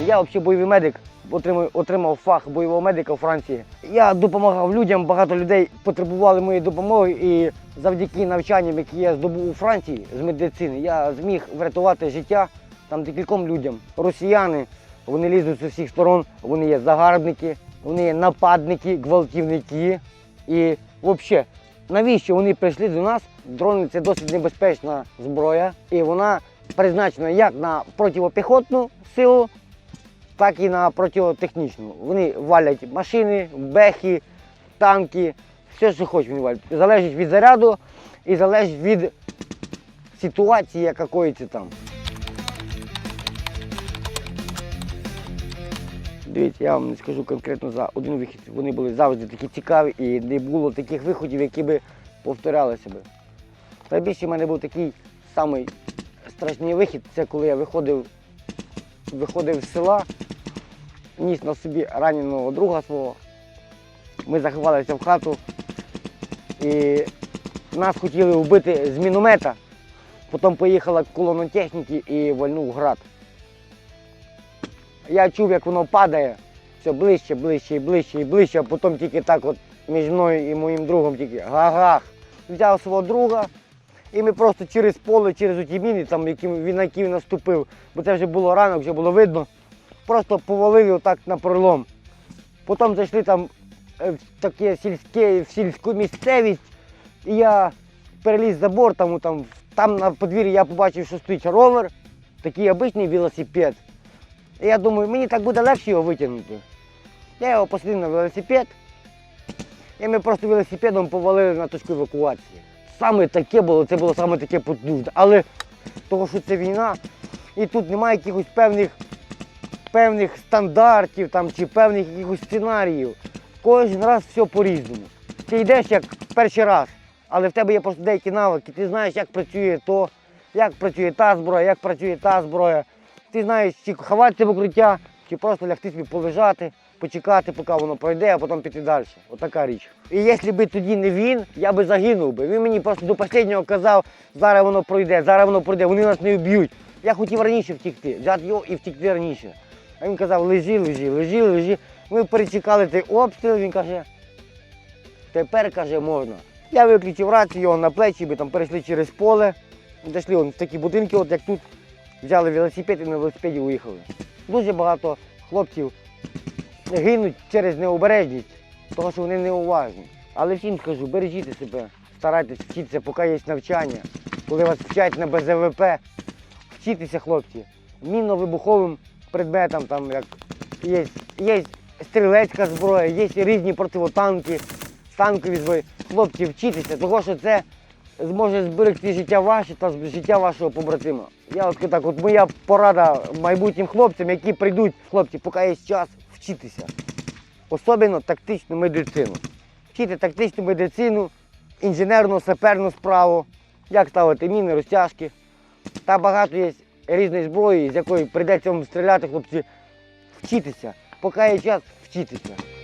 Я взагалі бойовий медик, отримав, отримав фах бойового медика у Франції. Я допомагав людям, багато людей потребували моєї допомоги, і завдяки навчанням, які я здобув у Франції з медицини, я зміг врятувати життя там декільком людям. Росіяни вони лізуть з усіх сторон, вони є загарбники, вони є нападники, гвалтівники. І взагалі, навіщо вони прийшли до нас? Дрони це досить небезпечна зброя, і вона призначена як на протипіхотну силу, так і на протитехнічну. Вони валять машини, бехи, танки, все, що хочуть вони валять. Залежить від заряду і залежить від ситуації, яка коїться там. Дивіться, я вам не скажу конкретно за один вихід. Вони були завжди такі цікаві і не було таких виходів, які би повторяли себе. Найбільше в мене був такий самий страшний вихід, це коли я виходив, виходив з села, ніс на собі раненого друга свого. Ми заховалися в хату і нас хотіли вбити з міномета. Потім поїхала колона техніки і вальнув град. Я чув, як воно падає, все ближче, ближче і ближче і ближче, а потім тільки так от між мною і моїм другом тільки гагах. Взяв свого друга, і ми просто через поле, через ті міни, там, які, він, на які він наступив, бо це вже було ранок, вже було видно, просто повалив його так на пролом. Потім зайшли там е, в таке сільське, в сільську місцевість, і я переліз забор, там, там, там на подвір'ї я побачив, що стоїть ровер, такий обичний велосипед. І я думаю, мені так буде легше його витягнути. Я його посадив на велосипед, і ми просто велосипедом повалили на точку евакуації. Саме таке було, це було саме таке потужне. Але того, що це війна, і тут немає якихось певних, певних стандартів там, чи певних якихось сценаріїв. Кожен раз все по-різному. Ти йдеш як перший раз, але в тебе є просто деякі навики, ти знаєш, як працює то, як працює та зброя, як працює та зброя. Ти знаєш, чи ховатися в укриття, чи просто лягти собі полежати, почекати, поки воно пройде, а потім піти далі. Отака річ. І якщо б тоді не він, я би загинув би. Він мені просто до останнього казав, зараз воно пройде, зараз воно пройде, вони нас не вб'ють. Я хотів раніше втікти, взяти його і втікти раніше. А він казав, лежи, лежи, лежи, лежи. Ми перечекали цей обстріл, він каже, тепер каже, можна. Я виключив рацію його на плечі, ми там перейшли через поле, дійшли в такі будинки, от як тут, взяли велосипед і на велосипеді уїхали. Дуже багато хлопців гинуть через необережність, тому що вони неуважні. Але всім скажу, бережіть себе, старайтесь вчитися, поки є навчання. Коли вас вчать на БЗВП, вчитися, хлопці, мінно-вибуховим предметам, там як є, є стрілецька зброя, є різні противотанки, танкові зброї. Хлопці, вчитися, тому що це зможе зберегти життя ваше та життя вашого побратима. Я от так, от моя порада майбутнім хлопцям, які прийдуть, хлопці, поки є час, вчитися. Особливо тактичну медицину. Вчити тактичну медицину, інженерну, саперну справу, як ставити міни, розтяжки. Та багато є різної зброї, з якої прийдеться вам стріляти, хлопці, вчитися. Поки є час, вчитися.